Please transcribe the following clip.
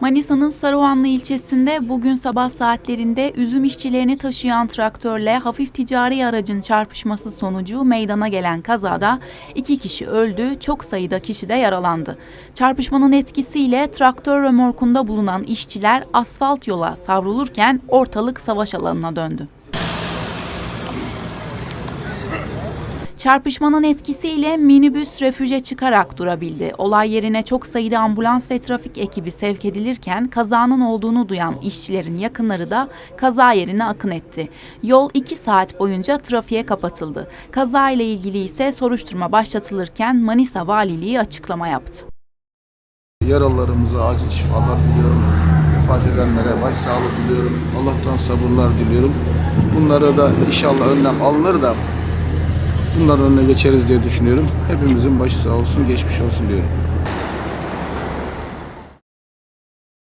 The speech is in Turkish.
Manisa'nın Saruhanlı ilçesinde bugün sabah saatlerinde üzüm işçilerini taşıyan traktörle hafif ticari aracın çarpışması sonucu meydana gelen kazada iki kişi öldü, çok sayıda kişi de yaralandı. Çarpışmanın etkisiyle traktör römorkunda bulunan işçiler asfalt yola savrulurken ortalık savaş alanına döndü. Çarpışmanın etkisiyle minibüs refüje çıkarak durabildi. Olay yerine çok sayıda ambulans ve trafik ekibi sevk edilirken kazanın olduğunu duyan işçilerin yakınları da kaza yerine akın etti. Yol 2 saat boyunca trafiğe kapatıldı. Kaza ile ilgili ise soruşturma başlatılırken Manisa Valiliği açıklama yaptı. Yaralılarımıza acil şifalar diliyorum. Vefat edenlere başsağlığı diliyorum. Allah'tan sabırlar diliyorum. Bunlara da inşallah önlem alınır da bunların önüne geçeriz diye düşünüyorum. Hepimizin başı sağ olsun, geçmiş olsun diyorum.